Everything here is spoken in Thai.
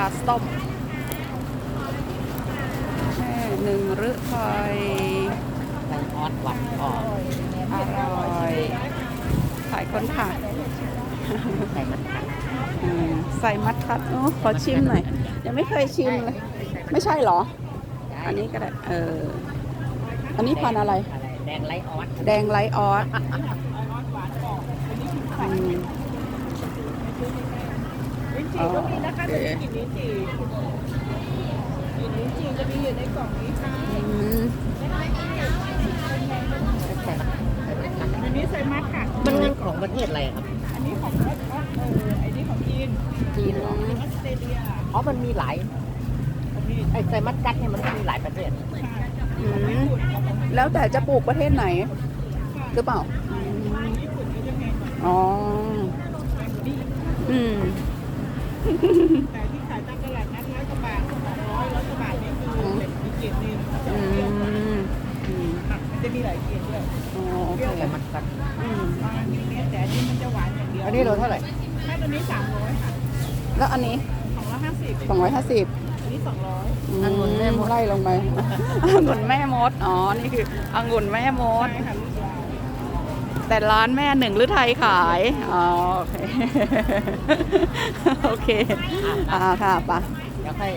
ลาส้มแม่หนึ่งหรือไทยไส้ออสหวานกรอบอร่อยขายคนถ่ายใส่มันผัดอืมใส่มัดทัดโอ้ขอชิมหน่อย ยังไม่เคยชิมเลย ไม่ใช่เหรอ อันนี้ก็ได้ เออ อันนี้พันธุ์อะไรอะไร แดงไลท์ออส แดงไลท์ออสอืมลิ้น จีก็มีนะคะแต่ม่กลิ่นลิ้นจี่กลิ่นลิ้นจี่จะมีอยู่ในกล่องนี้ค่ะอันใส่มันผัดอันนี้ไซมัสค่ะ มันเป็นของประเทศอะไรครับ อันนี้ของออออสเอออันนี้ของจีนจีนเหรอออสเตรเลียอ๋อมันมีหลายองจีนไอ้ไซมัสกัดเนี่ยมันมีหลายประเทศอืแล้วแต่จะปลูกประเทศไหนหรือเปล่า อ๋อ อืม แต่ที่ขายตามตลาดนัดร้อยกว่าบาทสองร้อยร้อยกว่าบาทนี่คือเป็นมีเกรดหนึ่งจะอืเปรี้ยวมอืมมันจะมีหลายเกรดด้วยอ๋อโอเคไซมัสกัดอืมบางทีเนี่ยแต่อันนี้มันจะหวานอย่างเดียวอันนี้เราเท่าไหร่ถ้าตัวนี้สามร้อยค่ะแล้วอันนี้สองร้อยห้าสิบสองร้อยห้าสิบอันนี้สองร้อยองุ่นแม่มดไล่ลงไปองุ่นแม่มดอ๋อนี่คือองุ่นแม่มดใช่ค่ะลูกยาว แต่ร้านแม่หนึ่งหรือไทยขาย อ๋อ โอเค โอเค อ่าค่ะไปะ เดี๋ยวค่อย